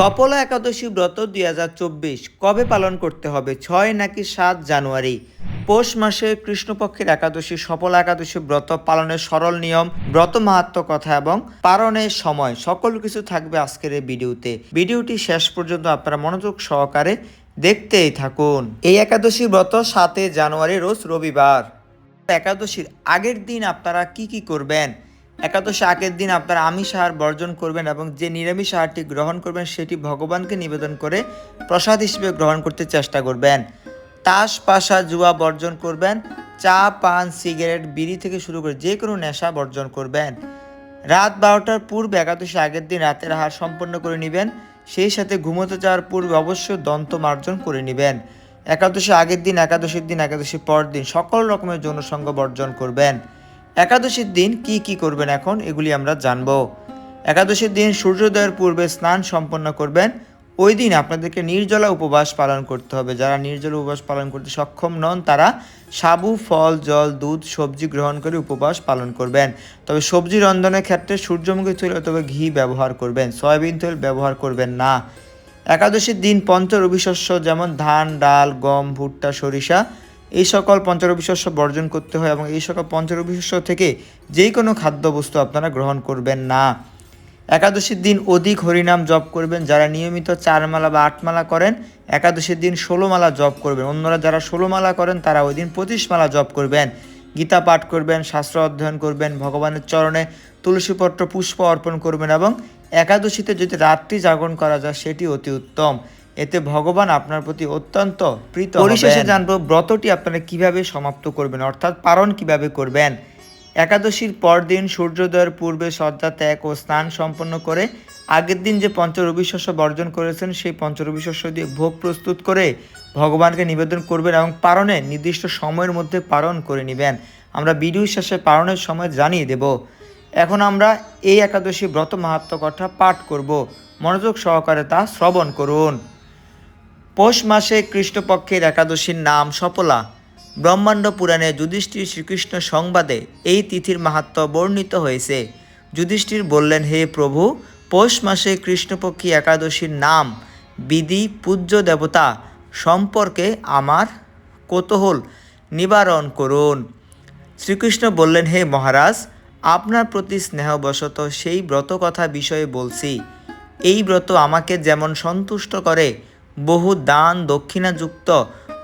সফলা একাদশী ব্রত দুই হাজার চব্বিশ কবে পালন করতে হবে? ছয় নাকি সাত জানুয়ারি? পৌষ মাসে কৃষ্ণপক্ষের একাদশী সফল একাদশী ব্রত পালনের সরল নিয়ম, ব্রত মাহাত্ম কথা এবং পালনের সময় সকল কিছু থাকবে আজকের এই ভিডিওতে। ভিডিওটি শেষ পর্যন্ত আপনারা মনোযোগ সহকারে দেখতেই থাকুন। এই একাদশী ব্রত সাতে জানুয়ারি, রোজ রবিবার। একাদশীর আগের দিন আপনারা কি কি করবেন? একাদশী আগের দিন আপনারা আমিষ আহার বর্জন করবেন এবং যে নিরামিষ আহারটি গ্রহণ করবেন সেটি ভগবানকে নিবেদন করে প্রসাদ হিসেবে গ্রহণ করতে চেষ্টা করবেন। তাস, পাশা, জুয়া বর্জন করবেন, চা, পান, সিগারেট, বিড়ি থেকে শুরু করে যে কোনো নেশা বর্জন করবেন। রাত বারোটার পূর্বে একাদশী আগের দিন রাতের আহার সম্পন্ন করে নেবেন, সেই সাথে ঘুমোতে যাওয়ার পূর্বে অবশ্যই দন্ত মার্জন করে নেবেন। একাদশী আগের দিন, একাদশীর দিন, একাদশীর পর দিন সকল রকমের যৌনসঙ্গ বর্জন করবেন। একাদশীর দিন কি কি করবেন এখন, এগুলি আমরা জানব। একাদশীর দিন সূর্যোদয়ের পূর্বে স্নান সম্পন্ন করবেন। ওই দিন আপনাদেরকে নির্জলা উপবাস পালন করতে হবে। যারা নির্জলা উপবাস পালন করতে সক্ষম নন, তারা সাবু, ফল, জল, দুধ, সবজি গ্রহণ করে উপবাস পালন করবেন। তবে সবজি রন্ধনের ক্ষেত্রে সূর্যমুখী তৈল অথবা ঘি ব্যবহার করবেন। সয়াবিন তেল ব্যবহার করবেন না। একাদশীর দিন পঞ্চরবি শস্য যেমন ধান, ডাল, গম, ভুট্টা, সরিষা এই সকল পঞ্চরবি শস্য বর্জন করতে হয় এবং এই সকল পঞ্চরবি শস্য থেকে যে কোনো খাদ্যবস্তু আপনারা গ্রহণ করবেন না। একাদশীর দিন অধিক হরিনাম জপ করবেন, যারা নিয়মিত চার মালা বা আট মালা করেন, একাদশীর দিন ষোলো মালা জপ করবেন। অন্যরা যারা ষোলো মালা করেন, তারা ওই দিন পঁচিশ মালা জপ করবেন। গীতা পাঠ করবেন, শাস্ত্র অধ্যয়ন করবেন, ভগবানের চরণে তুলসীপত্র পুষ্প অর্পণ করবেন এবং একাদশীতে যদি রাত্রি জাগরণ করা যায়, সেটি অতি উত্তম। এতে ভগবান আপনার প্রতি অত্যন্ত প্রীত পরিশেষে জানব, ব্রতটি আপনারা কীভাবে সমাপ্ত করবেন, অর্থাৎ পালন কীভাবে করবেন? একাদশীর পরদিন সূর্যোদয়ের পূর্বে শয্যা ত্যাগ ও স্নান সম্পন্ন করে, আগের দিন যে পঞ্চরবি শস্য বর্জন করেছেন, সেই পঞ্চরবি শস্য দিয়ে ভোগ প্রস্তুত করে ভগবানকে নিবেদন করবেন এবং পারণে নির্দিষ্ট সময়ের মধ্যে পালন করে নেবেন। আমরা ভিডিও শেষে পালনের সময় জানিয়ে দেব। এখন আমরা এই একাদশী ব্রত মাহাত্ম কথা পাঠ করব। মনোযোগ সহকারে তা শ্রবণ করুন। পৌষ মাসে কৃষ্ণপক্ষের একাদশীর নাম সফলা। ব্রহ্মাণ্ড পুরাণে যুধিষ্ঠির শ্রীকৃষ্ণ সংবাদে এই তিথির মাহাত্ম বর্ণিত হয়েছে। যুধিষ্ঠির বললেন, হে প্রভু, পৌষ মাসে কৃষ্ণপক্ষী একাদশীর নাম বিধি পূজ্য দেবতা সম্পর্কে আমার কৌতূহল নিবারণ করুন। শ্রীকৃষ্ণ বললেন, হে মহারাজ, আপনার প্রতি স্নেহবশত সেই ব্রত কথা বিষয়ে বলছি। এই ব্রত আমাকে যেমন সন্তুষ্ট করে বহু দান দক্ষিণাযুক্ত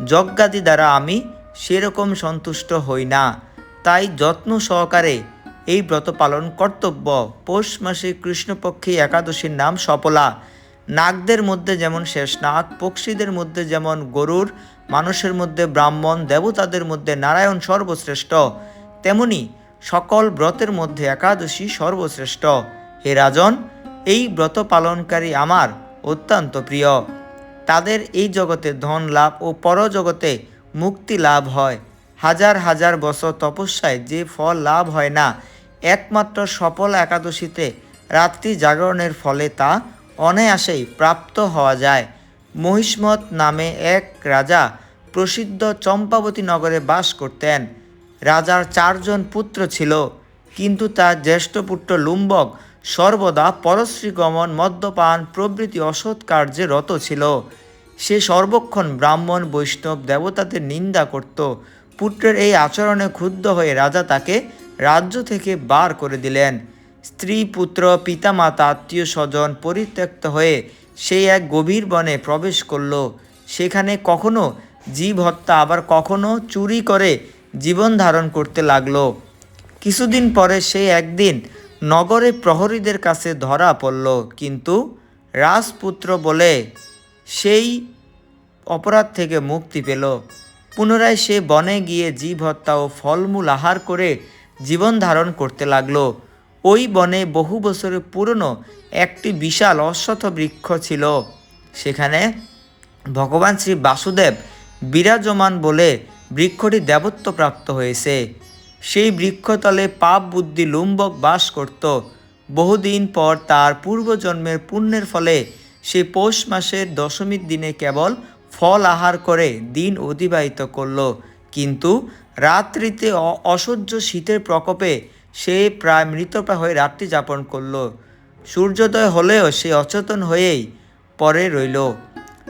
যজ্ঞাদি দ্বারা আমি সেরকম সন্তুষ্ট হই না। তাই যত্ন সহকারে এই ব্রত পালন কর্তব্য। পৌষ মাসে কৃষ্ণপক্ষী একাদশীর নাম সপলা নাগদের মধ্যে যেমন শেষনাগ পক্ষীদের মধ্যে যেমন গরুর, মানুষের মধ্যে ব্রাহ্মণ, দেবতাদের মধ্যে নারায়ণ সর্বশ্রেষ্ঠ, তেমনি সকল ব্রতের মধ্যে একাদশী সর্বশ্রেষ্ঠ। হে রাজন, এই ব্রত পালনকারী আমার অত্যন্ত প্রিয়। তাদের এই জগতে ধন লাভ ও পরজগতে মুক্তি লাভ হয়। হাজার হাজার বছর তপস্যায় যে ফল লাভ হয় না, একমাত্র সফল একাদশীতে রাত্রি জাগরণের ফলে তা অনায়াসেই প্রাপ্ত হওয়া যায়। মহিষ্মত নামে এক রাজা প্রসিদ্ধ চম্পাবতী নগরে বাস করতেন। রাজার চারজন পুত্র ছিল, কিন্তু তার জ্যেষ্ঠ পুত্র লুম্বক সর্বদা পরশ্রী গমন মদ্যপান, প্রভৃতি অসৎ কার্যে রত ছিল। সে সর্বক্ষণ ব্রাহ্মণ, বৈষ্ণব দেবতাদের নিন্দা করত। পুত্রের এই আচরণে ক্ষুব্ধ হয়ে রাজা তাকে রাজ্য থেকে বার করে দিলেন। স্ত্রী, পুত্র, পিতামাতা, আত্মীয় স্বজন পরিত্যক্ত হয়ে সেই এক গভীর বনে প্রবেশ করল। সেখানে কখনো জীব হত্যা, আবার কখনো চুরি করে জীবন ধারণ করতে লাগল। কিছুদিন পরে সে একদিন নগরে প্রহরীদের কাছে ধরা পড়ল, কিন্তু রাজপুত্র বলে সেই অপরাধ থেকে মুক্তি পেল। পুনরায় সে বনে গিয়ে জীব হত্যা ও ফলমূল আহার করে জীবন ধারণ করতে লাগল। ওই বনে বহু বছরের পুরনো একটি বিশাল অশ্বথ বৃক্ষ ছিল। সেখানে ভগবান শ্রী বাসুদেব বিরাজমান বলে বৃক্ষটি দেবত্ব প্রাপ্ত হয়েছে। সেই বৃক্ষতলে পাপ বুদ্ধি লুম্বক বাস করত। বহুদিন পর তার পূর্বজন্মের পুণ্যের ফলে সে পৌষ মাসের দশমীর দিনে কেবল ফল আহার করে দিন অতিবাহিত করল। কিন্তু রাত্রিতে অসহ্য শীতের প্রকোপে সে প্রায় মৃতপ্রায় হয়ে রাত্রি যাপন করল। সূর্যোদয় হলেও সে অচেতন হয়েই পরে রইল।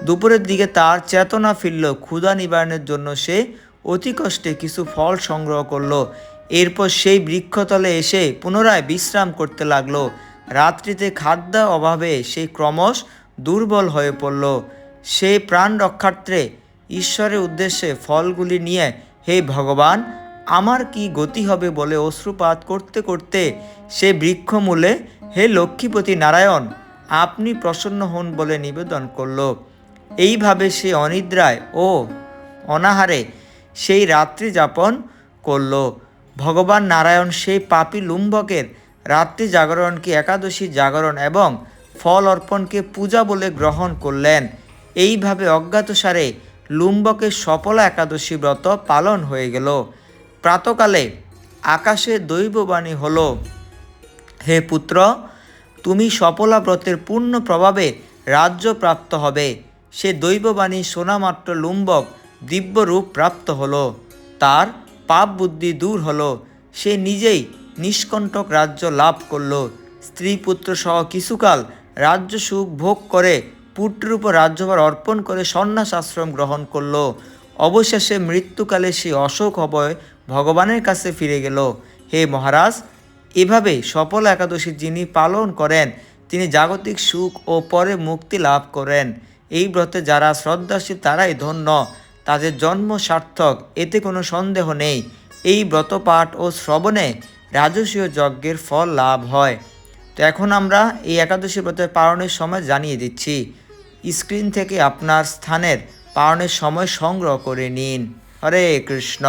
দুপুরের দিকে তার চেতনা ফিরল। ক্ষুধা নিবারণের জন্য সে অতি কষ্টে কিছু ফল সংগ্রহ করল। এরপর সেই বৃক্ষতলে এসে পুনরায় বিশ্রাম করতে লাগল। রাত্রিতে খাদ্য অভাবে সে ক্রমশ দুর্বল হয়ে পড়ল। সে প্রাণ রক্ষার্থে ঈশ্বরের উদ্দেশ্যে ফলগুলি নিয়ে, হে ভগবান, আমার কি গতি হবে? বলে অশ্রুপাত করতে করতে সে বৃক্ষমূলে, হে লক্ষ্মীপতি নারায়ণ, আপনি প্রসন্ন হন বলে নিবেদন করল। এইভাবে সে অনিদ্রায় ও অনাহারে সেই রাত্রি যাপন করল। ভগবান নারায়ণ সেই পাপী লুম্বকের রাত্রি জাগরণকে একাদশী জাগরণ এবং ফল অর্পণকে পূজা বলে গ্রহণ করলেন। এইভাবে অজ্ঞাতসারে লুম্বকের সফলা একাদশী ব্রত পালন হয়ে গেল। প্রাতকালে আকাশে দৈববাণী হল, হে পুত্র, তুমি সফলা ব্রতের পূর্ণ প্রভাবে রাজ্য প্রাপ্ত হবে। সে দৈববাণী সোনামাত্র লুম্বক দিব্যরূপ প্রাপ্ত হলো, তার পাপ বুদ্ধি দূর হলো, সে নিজেই নিষ্কণ্টক রাজ্য লাভ করল। স্ত্রী পুত্র সহ কিছুকাল রাজ্য সুখ ভোগ করে পুত্রের উপর রাজ্যভার অর্পণ করে সন্ন্যাস আশ্রম গ্রহণ করল। অবশেষে মৃত্যুকালে সে অশোক অবয় ভগবানের কাছে ফিরে গেল। হে মহারাজ, এভাবে সফল একাদশী যিনি পালন করেন, তিনি জাগতিক সুখ ও পরে মুক্তি লাভ করেন। এই ব্রতে যারা শ্রদ্ধাশীল তারাই ধন্য। তাদের জন্ম সার্থক, এতে কোনো সন্দেহ নেই। এই ব্রতপাঠ ও শ্রবণে রাজস্বীয় যজ্ঞের ফল লাভ হয়। তো এখন আমরা এই একাদশী ব্রতের পালনের সময় জানিয়ে দিচ্ছি। স্ক্রিন থেকে আপনার স্থানের পালনের সময় সংগ্রহ করে নিন। হরে কৃষ্ণ।